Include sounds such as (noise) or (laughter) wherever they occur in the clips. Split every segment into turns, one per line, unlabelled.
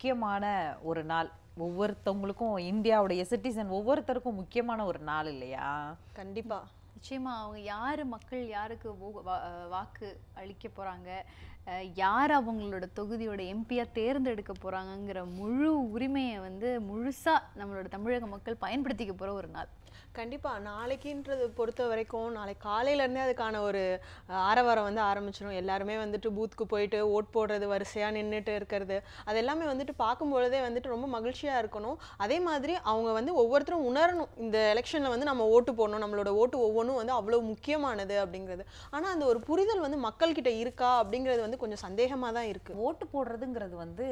முக்கியமான ஒரு நாள். ஒவ்வொருத்தவங்களுக்கும் இந்தியாவுடைய சிட்டிசன் ஒவ்வொருத்தருக்கும் முக்கியமான ஒரு நாள் இல்லையா?
கண்டிப்பா.
நிச்சயமா அவங்க யார் மக்கள் யாருக்கு வாக்கு அளிக்க போறாங்க? யார் அவங்களோட தொகுதியோட எம்பியாக தேர்ந்தெடுக்க போகிறாங்கங்கிற முழு உரிமையை வந்து முழுசாக நம்மளோட தமிழக மக்கள் பயன்படுத்திக்க போகிற ஒரு நாள்.
கண்டிப்பாக நாளைக்குன்றது பொறுத்த வரைக்கும் நாளைக்கு காலையிலேருந்தே அதுக்கான ஒரு ஆரவாரம் வந்து ஆரம்பிச்சிடும் எல்லாருமே வந்துட்டு பூத்துக்கு போயிட்டு ஓட் போடுறது வரிசையாக நின்றுட்டு இருக்கிறது. அது எல்லாமே வந்துட்டு பார்க்கும்பொழுதே வந்துட்டு ரொம்ப மகிழ்ச்சியாக இருக்கணும். அதே மாதிரி அவங்க வந்து ஒவ்வொருத்தரும் உணரணும். இந்த எலெக்ஷனில் வந்து நம்ம ஓட்டு போடணும். நம்மளோட ஓட்டு ஒவ்வொன்றும் வந்து அவ்வளோ முக்கியமானது அப்படிங்கிறது. ஆனால் அந்த ஒரு புரிதல் வந்து மக்கள்கிட்ட இருக்கா அப்படிங்கிறது வந்து கொஞ்சம் சந்தேகமாக தான் இருக்குது
ஓட்டு போடுறதுங்கிறது வந்து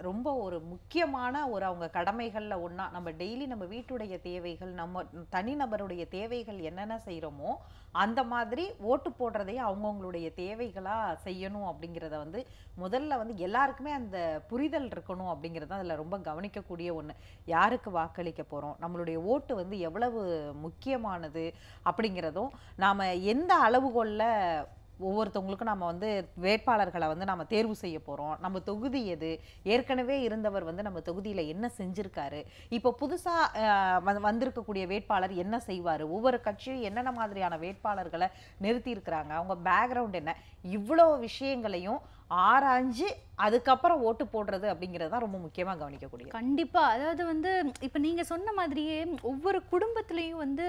ரொம்ப ஒரு முக்கியமான ஒரு அவங்க கடமைகளில் ஒன்றா நம்ம டெய்லி நம்ம வீட்டுடைய தேவைகள் நம்ம தனிநபருடைய தேவைகள் என்னென்ன செய்கிறோமோ அந்த மாதிரி ஓட்டு போடுறதையும் அவங்கவுங்களுடைய தேவைகளாக செய்யணும் அப்படிங்கிறத வந்து முதல்ல வந்து எல்லாருக்குமே அந்த புரிதல் இருக்கணும் அப்படிங்கிறது தான் அதில் ரொம்ப கவனிக்கக்கூடிய ஒன்று யாருக்கு வாக்களிக்க போகிறோம் நம்மளுடைய ஓட்டு வந்து எவ்வளவு முக்கியமானது அப்படிங்கிறதும் நாம் எந்த அளவுகோல்ல ஒவ்வொருத்தவங்களுக்கும் நம்ம வந்து வேட்பாளர்களை வந்து நம்ம தேர்வு செய்ய போகிறோம் நம்ம தொகுதி எது? ஏற்கனவே இருந்தவர் வந்து நம்ம தொகுதியில் என்ன செஞ்சுருக்காரு? இப்போ புதுசாக வந்திருக்கக்கூடிய வேட்பாளர் என்ன செய்வார்? ஒவ்வொரு கட்சியும் என்னென்ன மாதிரியான வேட்பாளர்களை நிறுத்தியிருக்கிறாங்க? அவங்க பேக்ரவுண்ட் என்ன? இவ்வளோ விஷயங்களையும் ஆராய்ஞ்சு அதுக்கப்புறம் ஓட்டு போடுறது அப்படிங்கிறது தான் ரொம்ப முக்கியமாக கவனிக்கக்கூடியது.
கண்டிப்பாக அதாவது வந்து இப்போ நீங்கள் சொன்ன மாதிரியே ஒவ்வொரு குடும்பத்துலேயும் வந்து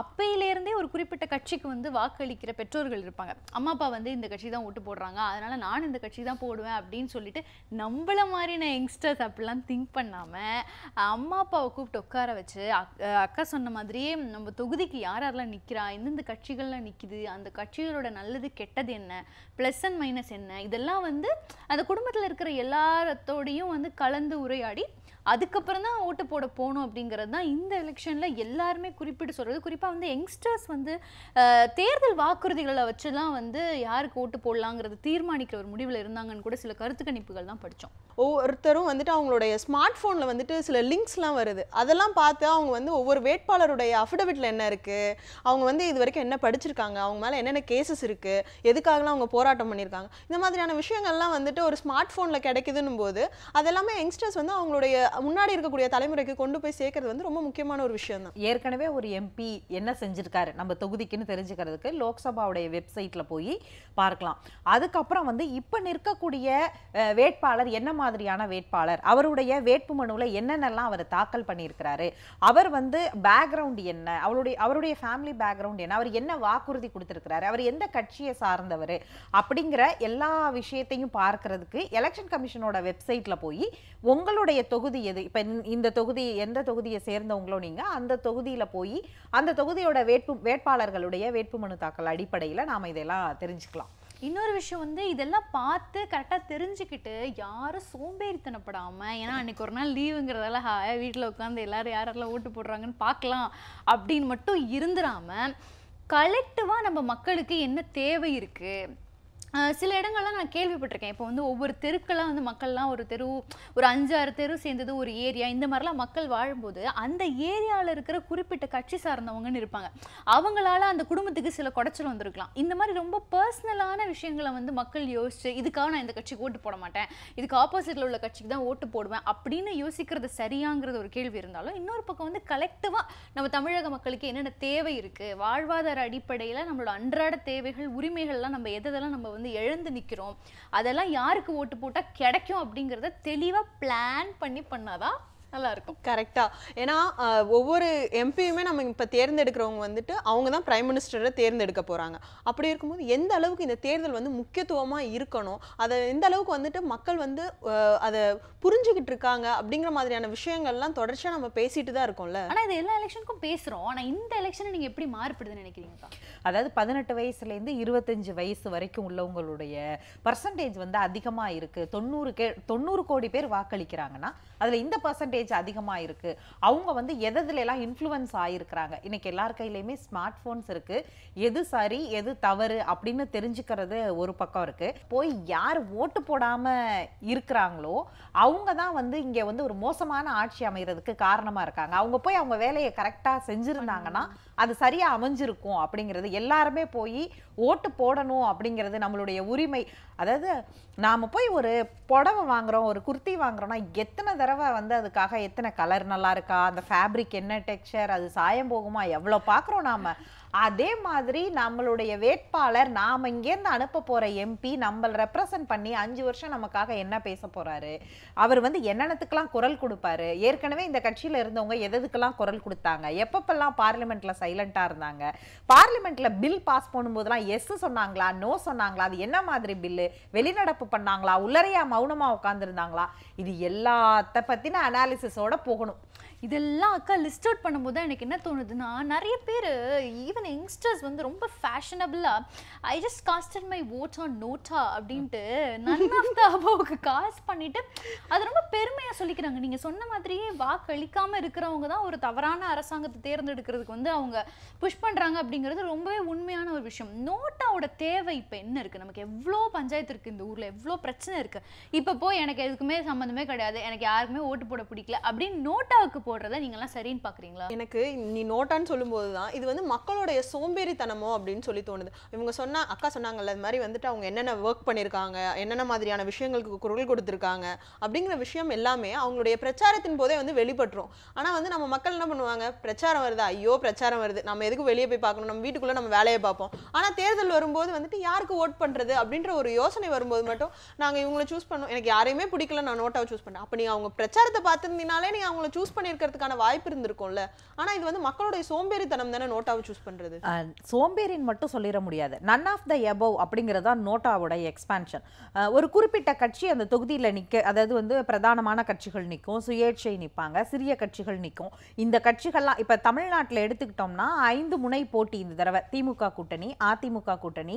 அப்பையிலேருந்தே ஒரு குறிப்பிட்ட கட்சிக்கு வந்து வாக்களிக்கிற பெற்றோர்கள் இருப்பாங்க. அம்மா அப்பா வந்து இந்த கட்சி தான் ஓட்டு போடுறாங்க. அதனால் நான் இந்த கட்சி தான் போடுவேன் அப்படின்னு சொல்லிட்டு நம்மள மாதிரியான யங்ஸ்டர்ஸ் அப்படிலாம் திங்க் பண்ணாமல் அம்மா அப்பாவை கூப்பிட்டு உட்கார வச்சு அக்- அக்கா சொன்ன மாதிரியே நம்ம தொகுதிக்கு யார் யாரெல்லாம் நிற்கிறா எந்தெந்த கட்சிகள்லாம் நிற்கிது அந்த கட்சிகளோட நல்லது கெட்டது என்ன ப்ளஸ் அண்ட் மைனஸ் என்ன இதெல்லாம் வந்து அந்த குடும்பத்தில் இருக்கிற எல்லாத்தோடையும் வந்து கலந்து உரையாடி அதுக்கப்புறம் தான் ஓட்டு போட போகணும் அப்படிங்கிறது தான் இந்த எலெக்ஷனில் எல்லாருமே குறிப்பிட்டு சொல்கிறது குறிப்பாக வந்து யங்ஸ்டர்ஸ் வந்து தேர்தல் வாக்குறுதிகளை வச்சுலாம் வந்து யாருக்கு ஓட்டு போடலாங்கிறது தீர்மானிக்கிற ஒரு முடிவில் இருந்தாங்கன்னு கூட சில கருத்து கணிப்புகள் தான் படித்தோம்
ஒவ்வொருத்தரும் வந்துட்டு அவங்களுடைய ஸ்மார்ட் ஃபோனில் வந்துட்டு சில லிங்க்ஸ்லாம் வருது. அதெல்லாம் பார்த்து அவங்க வந்து ஒவ்வொரு வேட்பாளருடைய அஃபிடவிட்டில் என்ன இருக்குது அவங்க வந்து இது வரைக்கும் என்ன படிச்சிருக்காங்க? அவங்க மேலே என்னென்ன கேசஸ் இருக்குது எதுக்காகலாம் அவங்க போராட்டம் பண்ணியிருக்காங்க? இந்த மாதிரியான விஷயங்கள்லாம் வந்துட்டு ஒரு ஸ்மார்ட் ஃபோனில் கிடைக்குதுன்னும் போது அதெல்லாமே யங்ஸ்டர்ஸ் வந்து அவங்களுடைய முன்னாடி இருக்கக்கூடிய தலைமுறைக்கு கொண்டு போய் சேர்க்கறது வந்து ரொம்ப முக்கியமான ஒரு விஷயம் தான்
ஏற்கனவே ஒரு எம்பி என்ன செஞ்சிருக்காரு? நம்ம தொகுதிக்குன்னு தெரிஞ்சுக்கிறதுக்கு லோக்சபாவுடைய வெப்சைட்ல போய் பார்க்கலாம். அதுக்கப்புறம் வந்து இப்ப நிற்கக்கூடிய வேட்பாளர் என்ன மாதிரியான வேட்பாளர்? அவருடைய வேட்பு மனுவில் என்னென்னலாம் அவர் தாக்கல் பண்ணியிருக்கிறாரு? அவர் வந்து பேக்ரவுண்ட் என்ன? அவருடைய அவருடைய ஃபேமிலி பேக்ரவுண்ட் என்ன? அவர் என்ன வாக்குறுதி கொடுத்துருக்கிறாரு? அவர் எந்த கட்சியை சார்ந்தவர்? அப்படிங்கிற எல்லா விஷயத்தையும் பார்க்கறதுக்கு எலெக்ஷன் கமிஷனோட வெப்சைட்ல போய் உங்களுடைய தொகுதி எது? இப்போ இந்த- இந்த தொகுதி எந்த தொகுதியை சேர்ந்தவங்களோ நீங்கள் அந்த தொகுதியில் போய் அந்த தொகுதியோட வேட்பு வேட்பாளர்களுடைய வேட்புமனு தாக்கல் அடிப்படையில் நாம் இதெல்லாம் தெரிஞ்சுக்கலாம்.
இன்னொரு விஷயம் வந்து இதெல்லாம் பார்த்து கரெக்டாக தெரிஞ்சுக்கிட்டு யாரும் சோம்பேறித்தனப்படாமல் ஏன்னா அன்னைக்கு ஒரு நாள் லீவுங்கிறதால ஹாயாக வீட்டில் உட்காந்து எல்லாரும் யாரெல்லாம் ஓட்டு போடுறாங்கன்னு பார்க்கலாம் அப்படின்னு மட்டும் இருந்துடாமல் கலெக்டிவாக நம்ம மக்களுக்கு என்ன தேவை இருக்குது சில இடங்கள்லாம் நான் கேள்விப்பட்டிருக்கேன். இப்போ வந்து ஒவ்வொரு தெருக்கெல்லாம் வந்து மக்கள்லாம் ஒரு தெரு ஒரு அஞ்சாறு தெரு சேர்ந்தது ஒரு ஏரியா இந்த மாதிரிலாம் மக்கள் வாழும்போது அந்த ஏரியாவில் இருக்கிற குறிப்பிட்ட கட்சி சார்ந்தவங்கன்னு இருப்பாங்க. அவங்களால அந்த குடும்பத்துக்கு சில குடைச்சல் வந்திருக்கலாம். இந்த மாதிரி ரொம்ப பர்சனலான விஷயங்களை வந்து மக்கள் யோசிச்சு இதுக்காக நான் இந்த கட்சிக்கு ஓட்டு போட மாட்டேன் இதுக்கு ஆப்போசிட்டில் உள்ள கட்சிக்கு தான் ஓட்டு போடுவேன் அப்படின்னு யோசிக்கிறது சரியாங்கிறது ஒரு கேள்வி இருந்தாலும் இன்னொரு பக்கம் வந்து கலெக்டிவாக நம்ம தமிழக மக்களுக்கு என்னென்ன தேவை இருக்குது வாழ்வாதார அடிப்படையில் நம்மளோட அன்றாட தேவைகள் உரிமைகள்லாம் நம்ம எதெல்லாம் நம்ம வந்து எழுந்து நிக்கிறோம். அதெல்லாம் யாருக்கு ஓட்டு போட்டால் கிடைக்கும் அப்படிங்கறத தெளிவா பிளான் பண்ணி பண்ணாதான் நல்லா இருக்கும்
கரெக்டா. ஏன்னா ஒவ்வொரு எம்பியுமே நம்ம இப்போ தேர்ந்தெடுக்கிறவங்க வந்துட்டு அவங்க தான் பிரைம் மினிஸ்டரை தேர்ந்தெடுக்க போறாங்க. அப்படி இருக்கும்போது எந்த அளவுக்கு இந்த தேர்தல் வந்து முக்கியத்துவமா இருக்கணும்? அதை எந்த அளவுக்கு வந்துட்டு மக்கள் வந்து அதை புரிஞ்சுக்கிட்டு இருக்காங்க? அப்படிங்கிற மாதிரியான விஷயங்கள்லாம் தொடர்ச்சியா நம்ம பேசிட்டு தான் இருக்கோம்ல.
ஆனா இது எல்லா எலெக்ஷனுக்கும் பேசுறோம். ஆனா இந்த எலெக்ஷனை நீங்க எப்படி மாறுபடுதுன்னு நினைக்கிறீங்கக்கா
அதாவது பதினெட்டு வயசுலேருந்து இருபத்தஞ்சு வயசு வரைக்கும் உள்ளவங்களுடைய பர்சன்டேஜ் வந்து அதிகமாக இருக்கு. தொண்ணூறு கே தொண்ணூறு கோடி பேர் வாக்களிக்கிறாங்கன்னா அதில் இந்த பர்சன்டேஜ் பர்சன்டேஜ் அதிகமாக இருக்குது அவங்க வந்து எதுல எல்லாம் இன்ஃப்ளூயன்ஸ் ஆகிருக்கிறாங்க இன்னைக்கு எல்லார் கையிலையுமே ஸ்மார்ட் ஃபோன்ஸ் இருக்கு. எது சரி எது தவறு அப்படின்னு தெரிஞ்சுக்கிறது ஒரு பக்கம் இருக்கு. போய் யார் ஓட்டு போடாம இருக்கிறாங்களோ அவங்க தான் வந்து இங்கே வந்து ஒரு மோசமான ஆட்சி அமைகிறதுக்கு காரணமா இருக்காங்க. அவங்க போய் அவங்க வேலையை கரெக்டாக செஞ்சுருந்தாங்கன்னா அது சரியா அமைஞ்சிருக்கும் அப்படிங்கிறது எல்லாருமே போய் ஓட்டு போடணும் அப்படிங்கிறது நம்மளுடைய உரிமை. அதாவது நாம போய் ஒரு புடவை வாங்குறோம் ஒரு குர்த்தி வாங்குறோம்னா எத்தனை தடவை வந்து அதுக்காக எத்தனை கலர் நல்லா இருக்கா? அந்த ஃபேப்ரிக் என்ன டெக்ஸ்சர் அது சாயம் போகுமா? எவ்வளோ பார்க்குறோம் நாம. அதே மாதிரி நம்மளுடைய வேட்பாளர் நாம் இங்கேருந்து அனுப்ப போகிற எம்பி நம்மள ரெப்ரசன்ட் பண்ணி அஞ்சு வருஷம் நமக்காக என்ன பேச போகிறாரு அவர் வந்து என்னென்னத்துக்கெல்லாம் குரல் கொடுப்பாரு? ஏற்கனவே இந்த கட்சியில் இருந்தவங்க எதுக்கெல்லாம் குரல் கொடுத்தாங்க? எப்பப்பெல்லாம் பார்லிமெண்ட்டில் சைலண்ட்டாக இருந்தாங்க? பார்லிமெண்ட்டில் பில் பாஸ் பண்ணும்போதெல்லாம் எஸ் சொன்னாங்களா? நோ சொன்னாங்களா? அது என்ன மாதிரி பில்லு வெளிநடப்பு பண்ணாங்களா? உள்ளறையா மௌனமாக உட்காந்துருந்தாங்களா இது எல்லாத்த பற்றின அனாலிசிஸோட போகணும்.
இதெல்லாம் அக்கா லிஸ்ட் அவுட் பண்ணும்போது தான் எனக்கு என்ன தோணுதுன்னா நிறைய பேர் ஈவன் யங்ஸ்டர்ஸ் வந்து ரொம்ப ஃபேஷனபிளாக I just casted my votes on NOTA அப்படின்ட்டு நன் ஆஃப் த அபோவுக்கு காசு பண்ணிட்டு அது ரொம்ப பெருமையாக சொல்லிக்கிறாங்க. நீங்கள் சொன்ன மாதிரியே வாக்களிக்காமல் இருக்கிறவங்க தான் ஒரு தவறான அரசாங்கத்தை தேர்ந்தெடுக்கிறதுக்கு வந்து அவங்க புஷ் பண்ணுறாங்க அப்படிங்கிறது ரொம்பவே உண்மையான ஒரு விஷயம். நோட்டாவோட தேவை இப்போ என்ன இருக்குது நமக்கு எவ்வளோ பஞ்சாயத்து இருக்குது இந்த ஊரில் எவ்வளோ பிரச்சனை இருக்குது இப்போ போய் எனக்கு எதுக்குமே சம்மந்தமே கிடையாது. எனக்கு யாருக்குமே ஓட்டு போட பிடிக்கல அப்படின்னு நோட்டாவுக்கு போடுறத நீங்கெல்லாம் சரின்னு பார்க்குறீங்களா
எனக்கு நீ நோட்டான்னு சொல்லும்போது தான் இது வந்து மக்களுடைய சோம்பேறித்தனமோ அப்படின்னு சொல்லி தோணுது. இவங்க சொன்ன அக்கா சொன்னாங்கல்ல இது மாதிரி வந்துட்டு அவங்க என்னென்ன ஒர்க் பண்ணியிருக்காங்க என்னென்ன மாதிரியான விஷயங்களுக்கு குரல் கொடுத்துருக்காங்க அப்படிங்கிற விஷயம் எல்லாமே அவங்களுடைய பிரச்சாரத்தின் போதே வந்து வெளிப்பட்டுரும். ஆனால் வந்து நம்ம மக்கள் என்ன பண்ணுவாங்க? பிரச்சாரம் வருது ஐயோ பிரச்சாரம் வருது. நம்ம எதுக்கு வெளியே போய் பார்க்கணும்? நம்ம வீட்டுக்குள்ளே நம்ம வேலையை பார்ப்போம். ஆனால் தேர்தல் வரும்போது வந்துட்டு யாருக்கு ஓட் பண்ணுறது அப்படின்ற ஒரு யோசனை வரும்போது மட்டும் நாங்கள் இவங்களை சூஸ் பண்ணோம். எனக்கு யாரையுமே பிடிக்கல நான் நோட்டாவை சூஸ் பண்ணேன். அப்போ நீங்கள் அவங்க பிரச்சாரத்தை பார்த்துருந்தீங்கனாலே நீங்கள் அவங்கள சூஸ் இருக்கிறதுக்கான வாய்ப்பு இருந்திருக்கும்ல. ஆனால் இது வந்து மக்களுடைய சோம்பேறித்தனம் தானே நோட்டாவை சூஸ் பண்ணுறது
அஹ் சோம்பேறின்னு மட்டும் சொல்லிட முடியாது. நன் ஆஃப் த எபவ் அப்படிங்கிறது தான் நோட்டாவோட எக்ஸ்பான்ஷன் ஒரு குறிப்பிட்ட கட்சி அந்த தொகுதியில் நிற்க அதாவது வந்து பிரதானமான கட்சிகள் நிற்கும் சுயேட்சை நிற்பாங்க சிறிய கட்சிகள் நிற்கும் இந்த கட்சிகள்லாம் இப்போ தமிழ்நாட்டில் எடுத்துக்கிட்டோம்னா ஐந்து முனை போட்டி இந்த தடவை. திமுக கூட்டணி அதிமுக கூட்டணி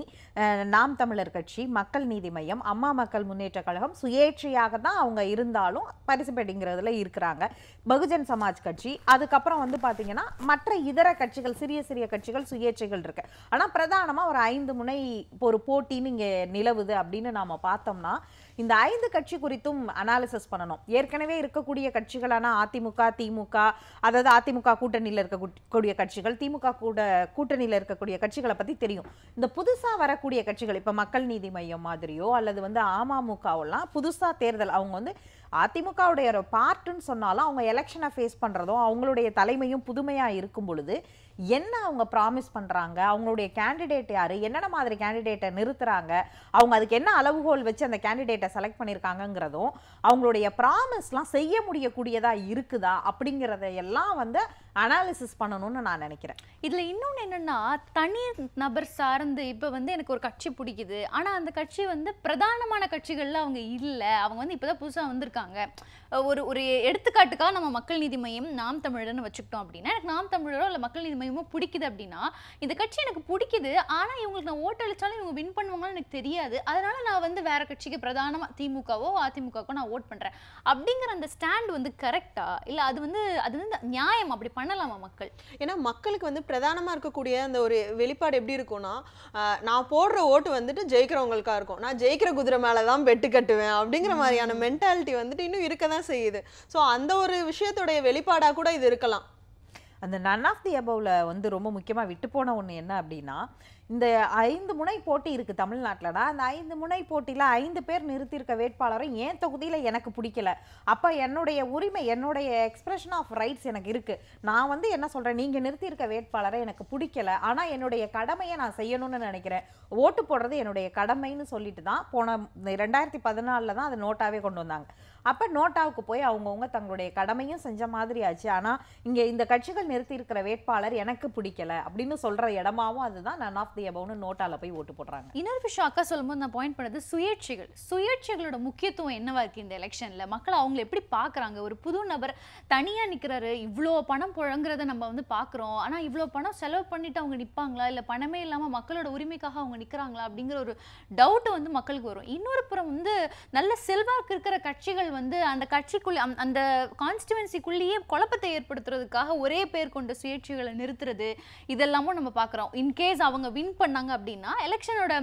நாம் தமிழர் கட்சி மக்கள் நீதி மையம் அம்மா மக்கள் முன்னேற்ற கழகம் சுயேட்சையாக தான் அவங்க இருந்தாலும் பார்ட்டிசிபேட்டிங்கிறதுல இருக்கிறாங்க. பகுஜன் சமாஜ் கட்சி அதுக்கப்புறம் வந்து பார்த்தீங்கன்னா மற்ற இதர கட்சிகள் சிறிய சிறிய கட்சிகள் சுயேட்சைகள் இருக்கு. ஆனால் பிரதானமாக ஒரு ஐந்து முனை ஒரு போட்டின்னு இங்கே நிலவுது அப்படின்னு நாம் பார்த்தோம்னா இந்த ஐந்து கட்சி குறித்தும் அனாலிசிஸ் பண்ணணும். ஏற்கனவே இருக்கக்கூடிய கட்சிகளான அதிமுக திமுக அதாவது அதிமுக கூட்டணியில் இருக்கக்கூடிய கட்சிகள் திமுக கூட கூட்டணியில் இருக்கக்கூடிய கட்சிகளை பற்றி தெரியும். இந்த புதுசாக வரக்கூடிய கட்சிகள் இப்போ மக்கள் நீதி மையம் மாதிரியோ அல்லது வந்து அமமுகவெல்லாம் புதுசாக தேர்தல் அவங்க வந்து அதிமுகவுடைய ஒரு பார்ட்டுன்னு சொன்னாலும் அவங்க எலெக்ஷனை ஃபேஸ் பண்ணுறதும் அவங்களுடைய தலைமையும் புதுமையாக இருக்கும் பொழுது என்ன அவங்க ப்ராமிஸ் பண்ணுறாங்க அவங்களுடைய கேண்டிடேட் யார்? என்னென்ன மாதிரி கேண்டிடேட்டை நிறுத்துகிறாங்க அவங்க அதுக்கு என்ன அளவுகோல் வச்சு அந்த கேண்டிடேட்டை செலக்ட் பண்ணியிருக்காங்கங்கிறதும் அவங்களுடைய ப்ராமிஸ்லாம் செய்ய முடியக்கூடியதாக இருக்குதா? அப்படிங்கிறத எல்லாம் வந்து அனாலிசிஸ் பண்ணணும்னு நான் நினைக்கிறேன்.
இதில் இன்னொன்று என்னென்னா தனி நபர் சார்ந்து இப்போ வந்து எனக்கு ஒரு கட்சி பிடிக்குது. ஆனால் அந்த கட்சி வந்து பிரதானமான கட்சிகளில் அவங்க இல்லை. அவங்க வந்து இப்போ தான் புதுசாக வந்திருக்காங்க. ஒரு ஒரு எடுத்துக்காட்டுக்காக நம்ம மக்கள் நீதி மையம் நாம் தமிழர்னு வச்சுக்கிட்டோம் அப்படின்னா எனக்கு நாம் தமிழரோ இல்லை மக்கள் நீதி மையமோ பிடிக்குது அப்படின்னா இந்த கட்சி எனக்கு பிடிக்குது. ஆனால் இவங்களுக்கு நான் ஓட்டு அளித்தாலும் இவங்க வின் பண்ணுவாங்கன்னு எனக்கு தெரியாது. அதனால நான் வந்து வேற கட்சிக்கு பிரதானமாக திமுகவோ அதிமுகவோ நான் ஓட் பண்ணுறேன் அப்படிங்கிற அந்த ஸ்டாண்ட் வந்து கரெக்டா இல்லை அது வந்து அது வந்து நியாயம் அப்படி பண்ணலாமா மக்கள்?
ஏன்னா மக்களுக்கு வந்து பிரதானமாக இருக்கக்கூடிய அந்த ஒரு வெளிப்பாடு எப்படி இருக்கும்னா நான் போடுற ஓட்டு வந்துட்டு ஜெயிக்கிறவங்களுக்கா இருக்கும். நான் ஜெயிக்கிற குதிரை மேலே தான் பெட்டு கட்டுவேன் அப்படிங்கிற மாதிரியான மென்டாலிட்டி வந்துட்டு இன்னும் இருக்க தான் செய்யுது. ஸோ அந்த ஒரு விஷயத்துடைய வெளிப்பாடாக கூட இது இருக்கலாம்.
அந்த நன் ஆஃப் தி அபவ்ல வந்து ரொம்ப முக்கியமாக விட்டு போன ஒன்று என்ன அப்படின்னா இந்த ஐந்து முனை போட்டி இருக்குது தமிழ்நாட்டில்னா அந்த ஐந்து முனை போட்டியில் ஐந்து பேர் நிறுத்தியிருக்க வேட்பாளரும் ஏன் தொகுதியில் எனக்கு பிடிக்கல. அப்போ என்னுடைய உரிமை என்னுடைய எக்ஸ்பிரஷன் ஆஃப் ரைட்ஸ் எனக்கு இருக்குது நான் வந்து என்ன சொல்கிறேன் நீங்கள் நிறுத்தியிருக்க வேட்பாளரை எனக்கு பிடிக்கல. ஆனால் என்னுடைய கடமையை நான் செய்யணும்னு நினைக்கிறேன். ஓட்டு போடுறது என்னுடைய கடமைன்னு சொல்லிட்டு தான் போன ரெண்டாயிரத்தி பதினாலில் தான் அது நோட்டாகவே கொண்டு வந்தாங்க. அப்போ நோட்டாவுக்கு போய் அவங்கவுங்க தங்களுடைய கடமையும் செஞ்ச மாதிரி ஆச்சு. ஆனால் இங்கே இந்த கட்சிகள் நிறுத்தி இருக்கிற வேட்பாளர் எனக்கு பிடிக்கல அப்படின்னு சொல்கிற இடமாவும் அதுதான். நன் ஆஃப் தி கோடி அபவுன்னு போய் ஓட்டு போடுறாங்க.
இன்னொரு விஷயம் அக்கா சொல்லும்போது நான் பாயிண்ட் பண்ணது சுயேட்சைகள். சுயேட்சைகளோட முக்கியத்துவம் என்னவா இருக்குது இந்த எலெக்ஷனில் மக்கள் அவங்கள எப்படி பார்க்குறாங்க ஒரு புது நபர் தனியாக நிற்கிறாரு இவ்வளோ பணம் புழங்குறத நம்ம வந்து பார்க்குறோம் ஆனால் இவ்வளோ பணம் செலவு பண்ணிட்டு அவங்க நிற்பாங்களா இல்லை பணமே இல்லாமல் மக்களோட உரிமைக்காக அவங்க நிற்கிறாங்களா அப்படிங்கிற ஒரு டவுட் வந்து மக்களுக்கு வரும். இன்னொரு புறம் வந்து நல்ல செல்வாக்கு இருக்கிற கட்சிகள் வந்து அந்த கட்சிக்குள்ள அந்த- கான்ஸ்டிடுவன்சிக்குள்ளேயே குழப்பத்தை ஏற்படுத்துறதுக்காக ஒரே பேர் கொண்ட சுயேட்சைகளை நிறுத்துறது இதெல்லாமும் நம்ம பார்க்குறோம். இன்கேஸ் அவங்க வின் பண்ணாங்க அப்படின்னா எலெக்ஷனோட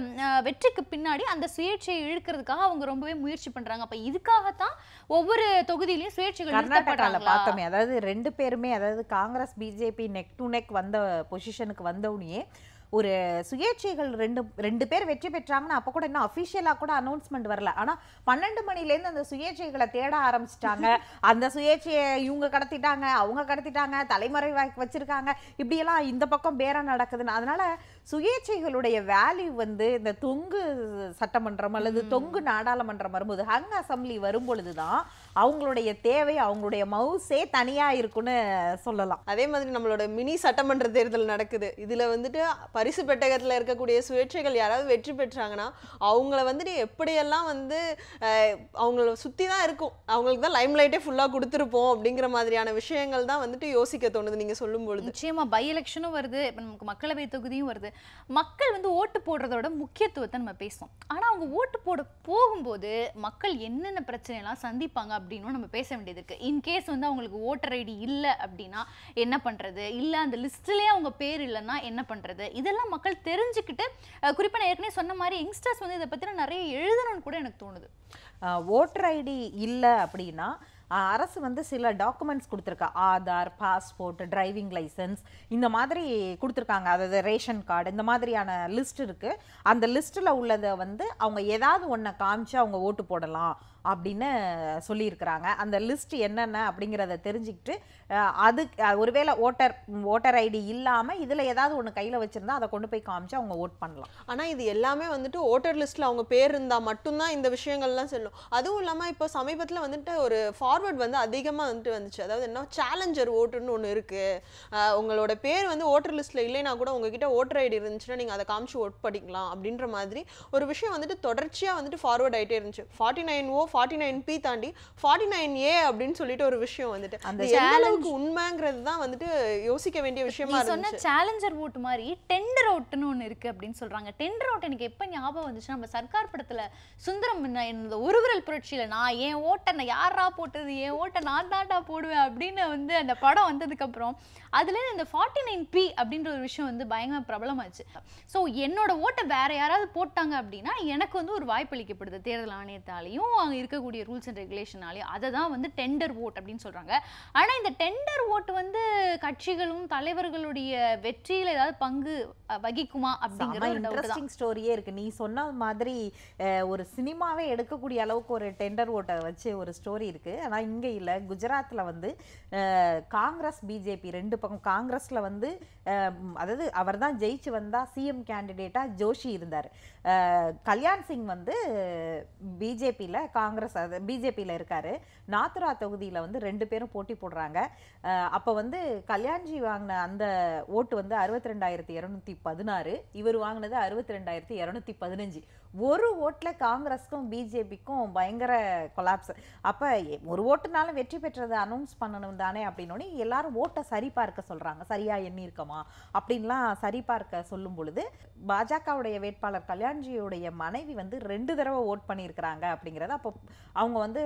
வெற்றிக்கு பின்னாடி அந்த சுயேட்சையை இழுக்கிறதுக்காக அவங்க ரொம்பவே முயற்சி பண்றாங்க. அப்ப இதுக்காகத்தான் ஒவ்வொரு தொகுதியிலயும் சுயேட்சைகள்
கர்நாடகால
நிறுத்தப்படுறாங்களா
பார்த்தோமே அதாவது ரெண்டு பேருமே அதாவது Congress BJP neck to neck வந்த பொசிஷனுக்கு வந்தவுடனே ஒரு சுயேட்சைகள் ரெண்டு ரெண்டு பேர் வெற்றி பெற்றாங்கன்னா அப்போ கூட இன்னும் அஃபிஷியலாக கூட அனௌன்ஸ்மெண்ட் வரல. ஆனா பன்னெண்டு மணிலேருந்து அந்த சுயேட்சைகளை தேட ஆரம்பிச்சிட்டாங்க. அந்த சுயேட்சையை இவங்க கடத்திட்டாங்க அவங்க கடத்திட்டாங்க தலைமறை வச்சிருக்காங்க. இப்படியெல்லாம் இந்த பக்கம் பேரம் நடக்குதுன்னு. அதனால சுயேட்சைகளுடைய வேல்யூ வந்து இந்த தொங்கு சட்டமன்றம் அல்லது தொங்கு நாடாளுமன்றம் வரும்போது ஹங் அசம்பிளி வரும் பொழுதுதான் அவங்களுடைய தேவை அவங்களுடைய மவுஸே தனியா இருக்குன்னு சொல்லலாம்.
அதே மாதிரி நம்மளோட மினி சட்டமன்ற தேர்தல் நடக்குது. இதுல வந்துட்டு பரிசு பெட்டகத்துல இருக்கக்கூடிய சுயேட்சைகள் யாராவது வெற்றி பெற்றாங்கன்னா அவங்கள வந்துட்டு எப்படியெல்லாம் வந்து அஹ், அவங்கள சுத்தி தான் இருக்கும். அவங்களுக்கு தான் லைம் லைட்டே ஃபுல்லா கொடுத்துருப்போம் அப்படிங்கிற மாதிரியான விஷயங்கள் தான் வந்துட்டு யோசிக்க தோணுது நீங்க சொல்லும் பொழுது
நிச்சயமா பை எலெக்ஷனும் வருது. இப்ப நமக்கு மக்களவை தொகுதியும் வருது. மக்கள் வந்து ஓட்டு போடுறதோட முக்கியத்துவத்தை நம்ம பேசுவோம். ஆனால் அவங்க ஓட்டு போட போகும்போது மக்கள் என்னென்ன பிரச்சனைலாம் சந்திப்பாங்க அப்படின்னு நம்ம பேச வேண்டியது இருக்குது இன்கேஸ் வந்து அவங்களுக்கு ஓட்டர் ஐடி இல்லை அப்படின்னா என்ன பண்ணுறது இல்லை அந்த லிஸ்ட்லேயே அவங்க பேர் இல்லைன்னா என்ன பண்ணுறது இதெல்லாம் மக்கள் தெரிஞ்சுக்கிட்டு குறிப்பாக நான் ஏற்கனவே சொன்ன மாதிரி யங்ஸ்டர்ஸ் வந்து இதை பற்றின நிறைய எழுதணும்னு கூட எனக்கு தோணுது.
ஓட்டர் ஐடி இல்லை அப்படின்னா அரசு வந்து சில டாக்குமெண்ட்ஸ் கொடுத்துருக்கா. ஆதார் பாஸ்போர்ட் டிரைவிங் லைசன்ஸ் இந்த மாதிரி கொடுத்துருக்காங்க. அதாவது ரேஷன் கார்டு இந்த மாதிரியான லிஸ்ட் இருக்குது அந்த லிஸ்ட்டில் உள்ளதை வந்து அவங்க ஏதாவது ஒன்றை காமிச்சு அவங்க ஓட்டு போடலாம். அப்படின்னு சொல்லியிருக்கிறாங்க. அந்த லிஸ்ட் என்னென்ன அப்படிங்கிறத தெரிஞ்சுக்கிட்டு அது ஒருவேளை ஓட்டர் ஓட்டர் ஐடி இல்லாமல் இதில் ஏதாவது ஒன்று கையில் வச்சுருந்தா அதை கொண்டு போய் காமிச்சு அவங்க ஓட் பண்ணலாம்.
ஆனால் இது எல்லாமே வந்துட்டு ஓட்டர் லிஸ்ட்டில் அவங்க பேர் இருந்தால் மட்டும்தான் இந்த விஷயங்கள்லாம் செல்லும். அதுவும் இல்லாமல் இப்போ சமீபத்தில் வந்துட்டு ஒரு ஃபார்வர்ட் வந்து அதிகமாக வந்துட்டு வந்துச்சு. அதாவது என்ன சேலஞ்சர் ஓட்டுன்னு ஒன்று இருக்குது உங்களோட பேர் வந்து ஓட்டர் லிஸ்ட்டில் இல்லைனா கூட உங்ககிட்ட ஓட்டர் ஐடி இருந்துச்சுன்னா நீங்கள் அதை காமிச்சு ஓட் பண்ணிக்கலாம் அப்படின்ற மாதிரி ஒரு விஷயம் வந்துட்டு தொடர்ச்சியாக வந்துட்டு ஃபார்வர்ட் ஆகிட்டே இருந்துச்சு. Forty nine O forty nine B தாண்டி ஃபார்ட்டி நைன் ஏ அப்படின்னு சொல்லிட்டு ஒரு விஷயம் வந்துட்டு.
அந்த
அளவுக்கு உண்மைங்கிறது தான் வந்துட்டு யோசிக்க வேண்டிய விஷயமா
சொன்ன சேலஞ்சர் ஓட்டு மாதிரி டெண்டர் ஓட்டுன்னு ஒன்று இருக்கு அப்படின்னு சொல்றாங்க. டெண்டர் ஓட்டு எனக்கு எப்போ ஞாபகம் வந்துச்சு நம்ம சர்க்கார் படத்துல சுந்தரம் என்ன இந்த ஒரு விரல் புரட்சியில நான் என் ஓட்டை நான் யாரா போட்டது? என் ஓட்டை நான் தாண்டா போடுவேன் அப்படின்னு வந்து அந்த படம் வந்ததுக்கு அப்புறம் அதுல இந்த ஃபார்ட்டி நைன் பி அப்படின்ற ஒரு விஷயம் வந்து பயங்கர பிரபலமாச்சு. ஸோ என்னோட ஓட்டை வேற யாராவது போட்டாங்க அப்படின்னா எனக்கு வந்து ஒரு வாய்ப்பு அளிக்கப்படுது தேர்தல் ஆணையத்தாலையும் இருக்கக்கூடிய ரூல்ஸ் அண்ட் ரெகுலேஷனாலையும் அதை தான் வந்து டெண்டர் ஓட் அப்படின்னு சொல்றாங்க. ஆனா இந்த டெண்டர் ஓட்டு வந்து கட்சிகளும் தலைவர்களுடைய வெற்றியில ஏதாவது பங்கு வகிக்குமா அப்படிங்கிற ஒரு
இன்ட்ரெஸ்டிங் ஸ்டோரியே இருக்கு. நீ சொன்ன மாதிரி ஒரு சினிமாவே எடுக்கக்கூடிய அளவுக்கு ஒரு டெண்டர் ஓட்டை வச்சு ஒரு ஸ்டோரி இருக்கு. ஆனா இங்க இல்ல. குஜராத்ல வந்து காங்கிரஸ் பிஜேபி ரெண்டு பக்கம் காங்கிரஸ்ல வந்து அதாவது அவர் தான் ஜெயிச்சு வந்தா சிஎம் கேண்டிடேட்டா ஜோஷி இருந்தார். கல்யாண் சிங் வந்து பிஜேபியில் காங்கிரஸ் அது பிஜேபியில் இருக்காரு. நாத்துரா தொகுதியில் வந்து ரெண்டு பேரும் போட்டி போடுறாங்க. அப்போ வந்து கல்யாண்ஜி வாங்கின அந்த ஓட்டு வந்து அறுபத்தி ரெண்டாயிரத்தி இரநூத்தி பதினாறு. இவர் வாங்கினது அறுபத்தி ரெண்டாயிரத்தி இரநூத்தி பதினஞ்சு. ஒரு ஓட்டில் காங்கிரஸ்க்கும் பிஜேபிக்கும் பயங்கர கொலாப்ஸ். அப்போ ஒரு ஓட்டுனாலும் வெற்றி பெற்றதை அனௌன்ஸ் பண்ணணும் தானே அப்படின்னோடனே எல்லாரும் ஓட்டை சரி பார்க்க சொல்கிறாங்க சரியாக எண்ணியிருக்கமா அப்படின்லாம் சரி பார்க்க சொல்லும் பொழுது பாஜகவுடைய வேட்பாளர் கல்யாண்ஜியுடைய மனைவி வந்து ரெண்டு தடவை ஓட் பண்ணியிருக்கிறாங்க அப்படிங்கிறத அப்போ அவங்க வந்து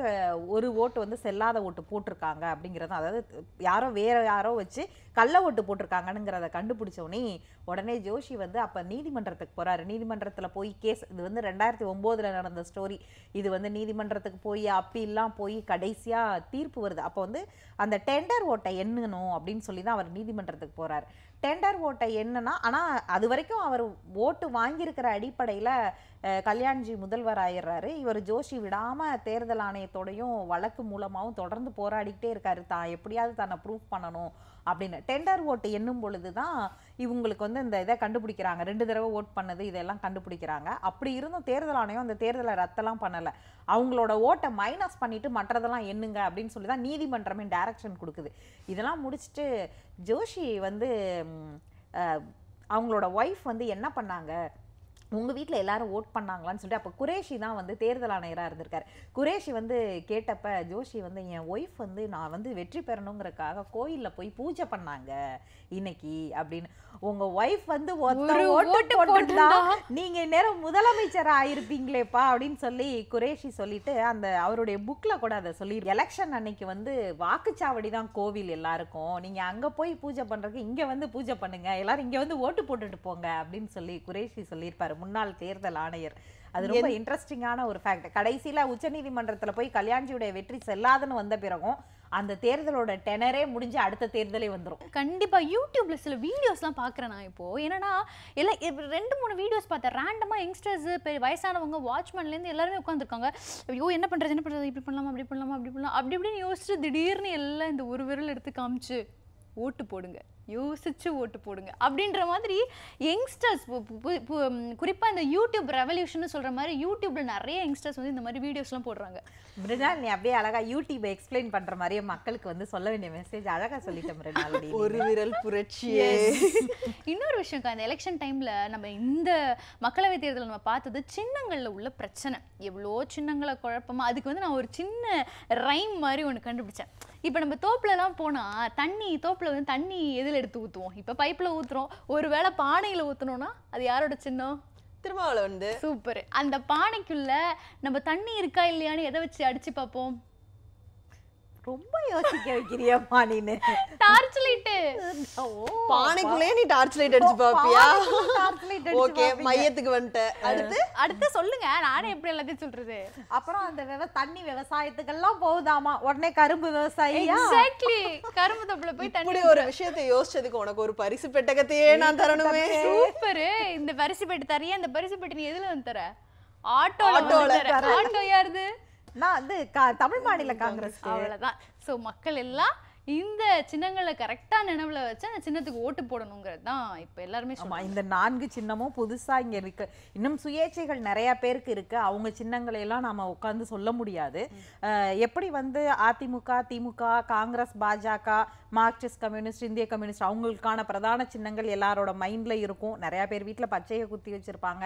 ஒரு ஓட்டு வந்து செல்லாத ஓட்டு போட்டிருக்காங்க அப்படிங்கிறத அதாவது யாரோ வேற யாரோ வச்சு கள்ள ஓட்டு போட்டிருக்காங்கனுங்கிறத கண்டுபிடிச்சோடனே உடனே ஜோஷி வந்து அப்போ நீதிமன்றத்துக்கு போகிறாரு நீதிமன்றத்தில் போய் கேஸ் இது வந்து ரெண்டாயிரத்தி ஒம்போதில் நடந்த ஸ்டோரி. இது வந்து நீதிமன்றத்துக்கு போய் அப்பீல்லாம் போய் கடைசியாக தீர்ப்பு வருது. அப்போ வந்து அந்த டெண்டர் ஓட்டை எண்ணணும் அப்படின்னு சொல்லி தான் அவர் நீதிமன்றத்துக்கு போகிறார் டெண்டர் ஓட்டை என்னன்னா ஆனால் அது வரைக்கும் அவர் ஓட்டு வாங்கியிருக்கிற அடிப்படை அடிப்படையில் கல்யாண்ஜி முதல்வர் ஆயிடுறாரு இவர் ஜோஷி விடாமல் தேர்தல் ஆணையத்தோடையும் வழக்கு மூலமாகவும் தொடர்ந்து போராடிக்கிட்டே இருக்காரு. தான் எப்படியாவது தன்னை ப்ரூஃப் பண்ணணும் அப்படின்னு. டெண்டர் ஓட்டு எண்ணும் பொழுது தான் இவங்களுக்கு வந்து இந்த இதை கண்டுபிடிக்கிறாங்க. ரெண்டு தடவை ஓட் பண்ணது இதெல்லாம் கண்டுபிடிக்கிறாங்க. அப்படி இருந்தும் தேர்தல் ஆணையம் அந்த தேர்தலை ரத்தெல்லாம் பண்ணலை. அவங்களோட ஓட்டை மைனஸ் பண்ணிவிட்டு மற்றதெல்லாம் எண்ணுங்க அப்படின்னு சொல்லி தான் நீதிமன்றமே டைரக்ஷன் கொடுக்குது. இதெல்லாம் முடிச்சுட்டு ஜோஷி வந்து அவங்களோட ஒய்ஃப் வந்து என்ன பண்ணாங்க? உங்க வீட்ல எல்லாரும் ஓட் பண்ணாங்களான்னு சொல்லிட்டு அப்ப குரேஷி தான் வந்து தேர்தல் ஆணையரா இருந்திருக்காரு. குரேஷி வந்து கேட்டப்ப ஜோஷி வந்து என் ஒய்ஃப் வந்து நான் வந்து வெற்றி பெறணுங்கிறதுக்காக கோயில்ல போய் பூஜை பண்ணாங்க இன்னைக்கு அப்படின்னு. உங்க ஒய்ஃப் வந்து ஓட்டு
ஓட்டு
போட்டிருந்தா
போட்டிருந்தா.
நீங்க இந்நேரம் முதலமைச்சர் ஆயிருப்பீங்களேப்பா அப்படின்னு சொல்லி குரேஷி சொல்லிட்டு அந்த அவருடைய புக்ல கூட அதை சொல்லி எலெக்ஷன் அன்னைக்கு வந்து வாக்குச்சாவடி தான் கோவில் எல்லாருக்கும். நீங்க அங்க போய் பூஜை பண்றதுக்கு இங்க வந்து பூஜை பண்ணுங்க. எல்லாரும் இங்க வந்து ஓட்டு போட்டுட்டு போங்க அப்படின்னு சொல்லி குரேஷி சொல்லியிருப்பாரு. முன்னாள் தேர்தல் ஆணையர். அது ரொம்ப இன்ட்ரெஸ்டிங்கான ஒரு ஃபேக்ட் கடைசியில உச்சநீதிமன்றத்துல போய் கல்யாண்ஜியுடைய வெற்றி செல்லாதுன்னு வந்த பிறகும் அந்த தேர்தலோட டெனரே முடிஞ்சு அடுத்த தேர்தலே வந்துரும்.
கண்டிப்பா. யூடியூப்ல சில வீடியோஸ்லாம் பார்க்குறேன் நான் இப்போ. என்னன்னா எல்லாம் ரெண்டு மூணு வீடியோஸ் பார்த்தேன். ரேண்டமாக யங்ஸ்டர்ஸ் பெரிய வயசானவங்க வாட்ச்மேன்லேருந்து எல்லாருமே உட்காந்துருக்காங்க ஐயோ என்ன பண்றது என்ன பண்றது இப்படி பண்ணலாமா அப்படி பண்ணலாமா அப்படி பண்ணலாம் அப்படி இப்படின்னு யோசிச்சு திடீர்னு எல்லாம் இந்த ஒரு விரல் எடுத்து காமிச்சு ஓட்டு போடுங்க. யோசிச்சு ஓட்டு போடுங்க. அப்படின்ற மாதிரி யங்ஸ்டர்ஸ் குறிப்பாக இந்த யூடியூப் ரெவல்யூஷன் சொல்ற மாதிரி யூடியூப்ல நிறைய யங்ஸ்டர்ஸ் வந்து இந்த மாதிரி வீடியோஸ்லாம் போடுறாங்க.
மிருனால் நீ அப்படியே அழகா யூடியூப் எக்ஸ்பிளைன் பண்ற மாதிரியே மக்களுக்கு வந்து சொல்ல வேண்டிய மெசேஜ் அழகா சொல்லிட்டேன் மிருனால். (laughs)
ஒரு விரல் புரட்சியே. (laughs)
இன்னொரு விஷயம் இந்த எலெக்ஷன் டைம்ல நம்ம இந்த மக்களவை தேர்தல் நம்ம பார்த்தது சின்னங்கள்ல உள்ள பிரச்சனை. எவ்வளோ சின்னங்களை குழப்பமா அதுக்கு வந்து நான் ஒரு சின்ன ரைம் மாதிரி ஒன்று கண்டுபிடிச்சேன். இப்போ நம்ம தோப்புலலாம் போனா தண்ணி தோப்புல வந்து தண்ணி எதில் எடுத்து ஊற்றுவோம் இப்போ பைப்பில் ஊற்றுறோம் ஒருவேளை பானையில் ஊற்றுனோன்னா அது யாரோட சின்னம்?
திருமாவளவன்
சூப்பர். அந்த பானைக்குள்ள நம்ம தண்ணி இருக்கா இல்லையான்னு எதை வச்சு அடிச்சு பார்ப்போம்?
ரொம்ப யோசிக்க வைக்கிறியம்மா நீனு
டார்ச் லைட்டு
ஓ,
பானைக்குள்ளே நீ டார்ச் லைட் அடிச்சு பாப்பியா?
light அடிச்சு
ஓகே. மையத்துக்கு வந்துட்ட. அடுத்து?
அடுத்து சொல்லுங்க. நானே எப்படி எல்லாத்தையும் சொல்றது?
அப்புறம் அந்த விவ தண்ணி விவசாயத்துக்கெல்லாம் போகுதாமா? உடனே கரும்பு விவசாயியா?
எக்ஸாக்ட்லி கரும்பு தொப்புல போய் தண்ணி
இப்படி ஒரு விஷயத்தை யோசிச்சதுக்கு உனக்கு ஒரு பரிசு பெட்டகத்தையே நான் தரணுமே.
சூப்பரு இந்த பரிசு பெட்டி தரியா இந்த பரிசு பெட்டி நீ எதுல வந்து தர. ஆட்டோல ஆட்டோ யாருது?
நான் வந்து தமிழ் மாநில காங்கிரஸ்
அவ்வளவுதான். சோ மக்கள் எல்லாம் இந்த சின்னங்களை கரெக்டா நினைவுல வச்சு அந்த சின்னத்துக்கு ஓட்டு போடணுங்கிறது தான் இப்ப எல்லாருமே
ஆமா
சொல்றாங்க.
இந்த நான்கு சின்னமும் புதுசா இங்க இருக்கு. இன்னும் சுயேட்சைகள் நிறைய பேருக்கு இருக்கு. அவங்க சின்னங்களை எல்லாம் நாம உட்கார்ந்து சொல்ல முடியாது. எப்படி வந்து அதிமுக திமுக காங்கிரஸ் பாஜக மார்க்சிஸ்ட் கம்யூனிஸ்ட் இந்திய கம்யூனிஸ்ட் அவங்களுக்கான பிரதான சின்னங்கள் எல்லாரோட மைண்ட்ல இருக்கும். நிறைய பேர் வீட்ல பச்சையை குத்தி வச்சிருப்பாங்க.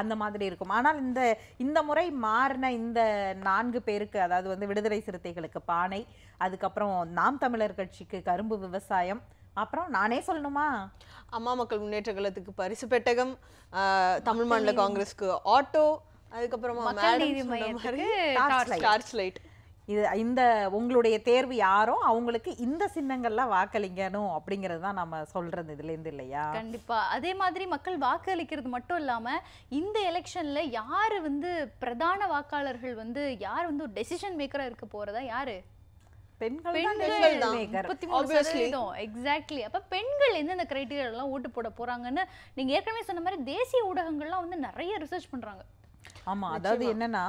அந்த மாதிரி இருக்கும். ஆனால் இந்த இந்த முறை மாறின இந்த நான்கு பேருக்கு அதாவது வந்து விடுதலை சிறுத்தைகளுக்கு பானை அதுக்கப்புறம் நாம் தமிழர் கட்சிக்கு கரும்பு விவசாயம். அப்புறம் நானே சொல்லணுமா?
அம்மா மக்கள் முன்னேற்ற கழகத்துக்கு பரிசு பெட்டகம் ஆஹ், தமிழ் மாநில காங்கிரஸ்க்கு ஆட்டோ அதுக்கப்புறமா. டார்ச் லைட்
இது இந்த உங்களுடைய தேர்வு யாரோ அவங்களுக்கு இந்த சின்னங்கள்ல வாக்களிக்கணும் அப்படிங்கிறது தான் நம்ம சொல்றது இதுல இருந்து இல்லையா?
கண்டிப்பா. அதே மாதிரி மக்கள் வாக்களிக்கிறது மட்டும் இல்லாம இந்த எலெக்ஷன்ல யாரு வந்து பிரதான வாக்காளர்கள் வந்து யார் வந்து ஒரு டெசிஷன் மேக்கரா இருக்க போறதா யாரு?
பெண்கள்.
முப்பத்தி மூணு. சதவீதம். எக்ஸாக்ட்லி அப்ப பெண்கள் எந்தெந்த கிரைட்டீரியா எல்லாம் ஓட்டு போட போறாங்கன்னு நீங்க ஏற்கனவே சொன்ன மாதிரி தேசிய ஊடகங்கள்லாம் வந்து நிறைய ரிசர்ச் பண்றாங்க.
ஆமா அதாவது என்னன்னா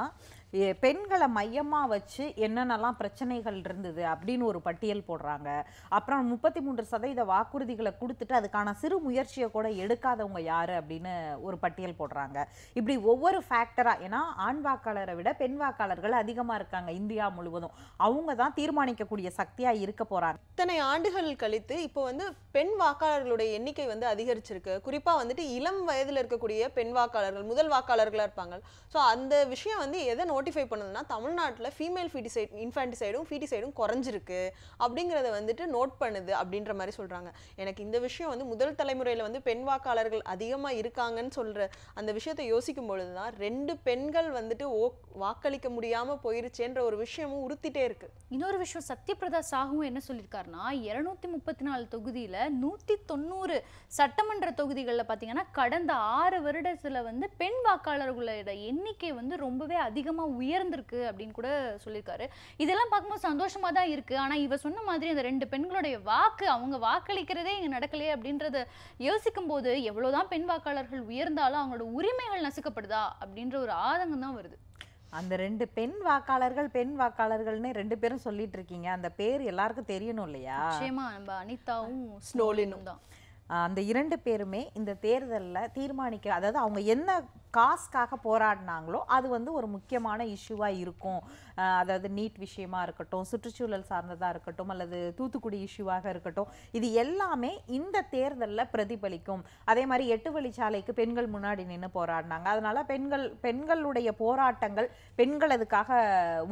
பெண்களை மையமாக வச்சு என்னென்னலாம் பிரச்சனைகள் இருந்தது அப்படின்னு ஒரு பட்டியல் போடுறாங்க. அப்புறம் முப்பத்தி மூன்று சதவீத வாக்குறுதிகளை கொடுத்துட்டு அதுக்கான சிறு முயற்சியை கூட எடுக்காதவங்க யார் அப்படின்னு ஒரு பட்டியல் போடுறாங்க. இப்படி ஒவ்வொரு ஃபேக்டராக ஏன்னா ஆண் வாக்காளரை விட பெண் வாக்காளர்கள் அதிகமாக இருக்காங்க இந்தியா முழுவதும். அவங்க தான் தீர்மானிக்கக்கூடிய சக்தியாக இருக்க போகிறாங்க
இத்தனை ஆண்டுகள் கழித்து இப்போ வந்து பெண் வாக்காளர்களுடைய எண்ணிக்கை வந்து அதிகரிச்சிருக்கு. குறிப்பாக வந்துட்டு இளம் வயதில் இருக்கக்கூடிய பெண் வாக்காளர்கள் முதல் வாக்காளர்களாக இருப்பாங்க. ஸோ அந்த விஷயம் வந்து எதை நோட்டிஃபை பண்ணதுன்னா தமிழ்நாட்டில் ஃபீமேல் ஃபீட்டிசைட் இன்ஃபான்டிசைடும் ஃபீட்டிசைடும் குறைஞ்சிருக்கு. அப்படிங்கிறத வந்துட்டு நோட் பண்ணுது அப்படின்ற மாதிரி சொல்கிறாங்க எனக்கு இந்த விஷயம் வந்து முதல் தலைமுறையில் வந்து பெண் வாக்காளர்கள் அதிகமாக இருக்காங்கன்னு சொல்கிற அந்த விஷயத்தை யோசிக்கும் பொழுதுதான் ரெண்டு பெண்கள் வந்துட்டு ஓ வாக்களிக்க முடியாமல் போயிருச்சேன்ற ஒரு விஷயமும் உறுத்திட்டே இருக்கு.
இன்னொரு விஷயம் சத்யபிரதா சாஹுவும் என்ன சொல்லியிருக்காருன்னா இருநூத்தி முப்பத்தி நாலு தொகுதியில் நூற்றி தொண்ணூறு சட்டமன்ற தொகுதிகளில் பார்த்தீங்கன்னா கடந்த ஆறு வருடத்தில் வந்து பெண் வாக்காளர்களோட எண்ணிக்கை வந்து ரொம்பவே அதிகமாக அதிகமா உயர்ந்திருக்கு அப்படின்னு கூட சொல்லியிருக்காரு. இதெல்லாம் பார்க்கும்போது சந்தோஷமா தான் இருக்கு. ஆனா இவ சொன்ன மாதிரி அந்த ரெண்டு பெண்களுடைய வாக்கு அவங்க வாக்களிக்கிறதே இங்க நடக்கலையே அப்படின்றத யோசிக்கும் போது எவ்வளவுதான் பெண் வாக்காளர்கள் உயர்ந்தாலும் அவங்களோட உரிமைகள் நசுக்கப்படுதா அப்படின்ற ஒரு ஆதங்கம் தான் வருது.
அந்த ரெண்டு பெண் வாக்காளர்கள் பெண் வாக்காளர்கள்னு ரெண்டு பேரும் சொல்லிட்டு இருக்கீங்க. அந்த பேர் எல்லாருக்கும் தெரியணும் இல்லையா?
நிச்சயமா நம்ம அனிதாவும்
ஸ்னோலினும்
தான்.
அந்த இரண்டு பேருமே இந்த தேர்தல்ல தீர்மானிக்க அதாவது அவங்க என்ன காசுக்காக போராடினாங்களோ அது வந்து ஒரு முக்கியமான இஷ்யூவாக இருக்கும். அதாவது நீட் விஷயமா இருக்கட்டும் சுற்றுச்சூழல் சார்ந்ததாக இருக்கட்டும் அல்லது தூத்துக்குடி இஷ்யூவாக இருக்கட்டும் இது எல்லாமே இந்த தேர்தலில் பிரதிபலிக்கும். அதே மாதிரி எட்டு வழிச்சாலைக்கு பெண்கள் முன்னாடி நின்று போராடினாங்க. அதனால் பெண்கள் பெண்களுடைய போராட்டங்கள் பெண்கள் அதுக்காக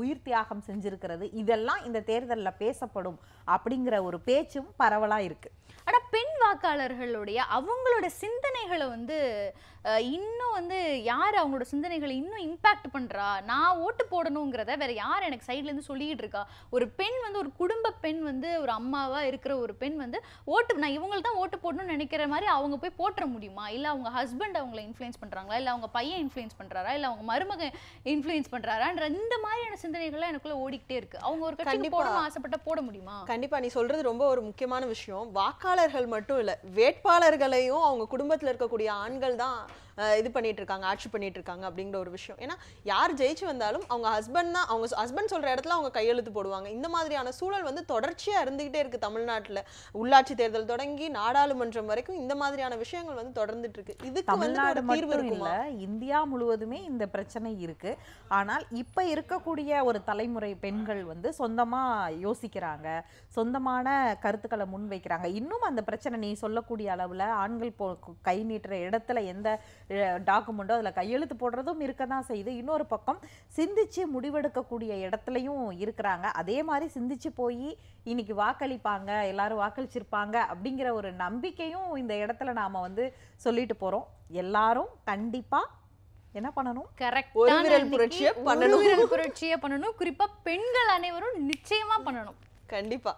உயிர் தியாகம் செஞ்சிருக்கிறது. இதெல்லாம் இந்த தேர்தலில் பேசப்படும் அப்படிங்கிற ஒரு பேச்சும் பரவலாக இருக்குது
ஆனால் பெண் வாக்காளர்களுடைய அவங்களோட சிந்தனைகளை வந்து இன்னும் வந்து யார் அவங்களோட சிந்தனைகளை இன்னும் இம்பாக்ட் பண்றா? நான் ஓட்டு போடணுங்கிறத வேற யார் எனக்கு சைடுல இருந்து சொல்லிக்கிட்டு இருக்கா? ஒரு பெண் வந்து ஒரு குடும்ப பெண் வந்து ஒரு அம்மாவா இருக்கிற ஒரு பெண் வந்து ஓட்டு நான் இவங்களுக்கு தான் ஓட்டு போடணும்னு நினைக்கிற மாதிரி அவங்க போய் போட்டுற முடியுமா? இல்ல அவங்க ஹஸ்பண்ட் அவங்கள இன்ஃப்ளூயன்ஸ் பண்றாங்களா? இல்ல அவங்க பையன் இன்ஃப்ளூயன்ஸ் பண்றாரா? இல்ல அவங்க மருமகன் இன்ஃப்ளூயன்ஸ் பண்றாரான்ற இந்த மாதிரியான சிந்தனைகள்லாம் எனக்குள்ள ஓடிக்கிட்டே இருக்கு. அவங்க ஒரு கட்சிக்கு. போடணும் ஆசைப்பட்டா போட முடியுமா?
கண்டிப்பா. நீ சொல்றது ரொம்ப ஒரு முக்கியமான விஷயம். வாக்காளர்கள் மட்டும் இல்ல வேட்பாளர்களையும் அவங்க குடும்பத்துல இருக்கக்கூடிய ஆண்கள் தான் இது பண்ணிட்டு இருக்காங்க ஆட்சி பண்ணிட்டு இருக்காங்க அப்படிங்கிற ஒரு விஷயம். ஏன்னா யார் ஜெயிச்சு வந்தாலும் அவங்க ஹஸ்பண்ட் தான் அவங்க ஹஸ்பண்ட் சொல்ற இடத்துல அவங்க கையெழுத்து போடுவாங்க. இந்த மாதிரியான சூழல் வந்து தொடர்ச்சியா இருந்துகிட்டே இருக்கு தமிழ்நாட்டுல. உள்ளாட்சி தேர்தல் தொடங்கி நாடாளுமன்றம் வரைக்கும் இந்த மாதிரியான விஷயங்கள் வந்து தொடர்ந்துட்டு இருக்கு இதுக்கு வந்து தீர்வு இருக்குமா?
இந்தியா முழுவதுமே இந்த பிரச்சனை இருக்கு. ஆனால் இப்ப இருக்கக்கூடிய ஒரு தலைமுறை பெண்கள் வந்து சொந்தமா யோசிக்கிறாங்க சொந்தமான கருத்துக்களை முன்வைக்கிறாங்க. இன்னும் அந்த பிரச்சனை நீ சொல்லக்கூடிய அளவுல ஆண்கள் போ கை நீட்டுற இடத்துல எந்த டாக்குமெண்ட்டோ அதுல கையெழுத்து போடுறதும் இருக்க தான் செய்யுது. இன்னொரு பக்கம் சிந்திச்சு முடிவெடுக்கக்கூடிய இடத்துலையும் இருக்கிறாங்க. அதே மாதிரி சிந்திச்சு போய் இன்னைக்கு வாக்களிப்பாங்க எல்லாரும் வாக்களிச்சிருப்பாங்க அப்படிங்கிற ஒரு நம்பிக்கையும் இந்த இடத்துல நாம வந்து சொல்லிட்டு போறோம். எல்லாரும் கண்டிப்பா என்ன பண்ணணும்?
கரெக்ட்
ஒரு விரல் புரட்சியை பண்ணணும்.
விரல் புரட்சியை பண்ணணும். குறிப்பா பெண்கள் அனைவரும் நிச்சயமா பண்ணணும்.
கண்டிப்பா.